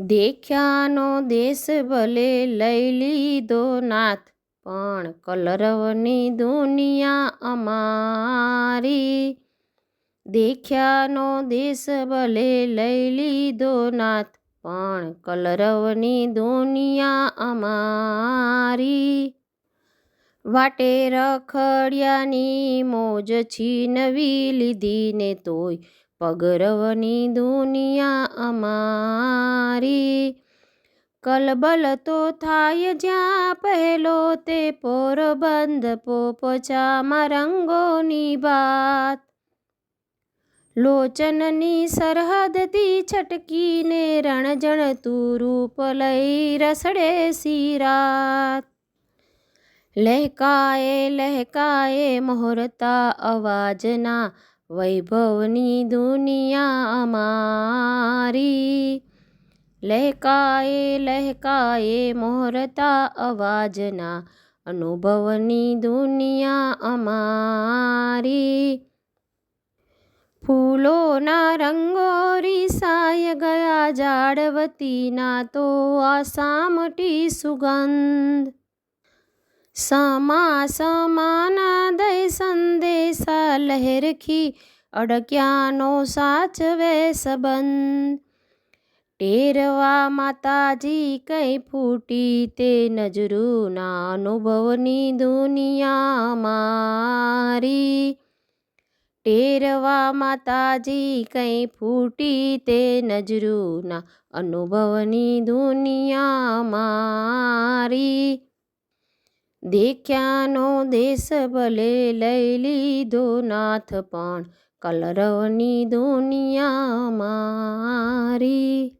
દેખ્યાનો દેશ ભલે લઈ લીધો નાથ, પણ કલરવની દુનિયા અમારી. દેખ્યાનો દેશ ભલે લઈ લીધો નાથ, પણ કલરવની દુનિયા અમારી. વાટે રખડિયાની મોજ છીનવી લીધી ને તોય પગરવની દુનિયા અમારી. કલબલ તો થાય જ્યાં પહેલો તે પોરબંધ પોપચામાં રંગોની બાત લોચનની સરહદથી છટકીને રણજણતું રૂપ લઈ રસડે સિરાત. લહેકાએ લહેકાએ મોહરતા અવાજના વૈભવની દુનિયા અમારી. લહેકાએ લહેકાએ મોહરતા અવાજના અનુભવની દુનિયા અમારી. ફૂલોના રંગો રીસાય ગયા જાડવતીના તો આસામટી સુગંધ. સમા સમાના દય સંદેશા લહેરખી અડક્યાનો સાચવે સંબંધ. ટેરવા માતાજી કઈ ફૂટી તે નજરૂના અનુભવની દુનિયા મારી ટેરવા માતાજી કઈ ફૂટી તે નજરૂના અનુભવની દુનિયા મારી દેખ્યાનો દેશ ભલે લઈ લીધો નાથ પણ કલરવની દુનિયા મારી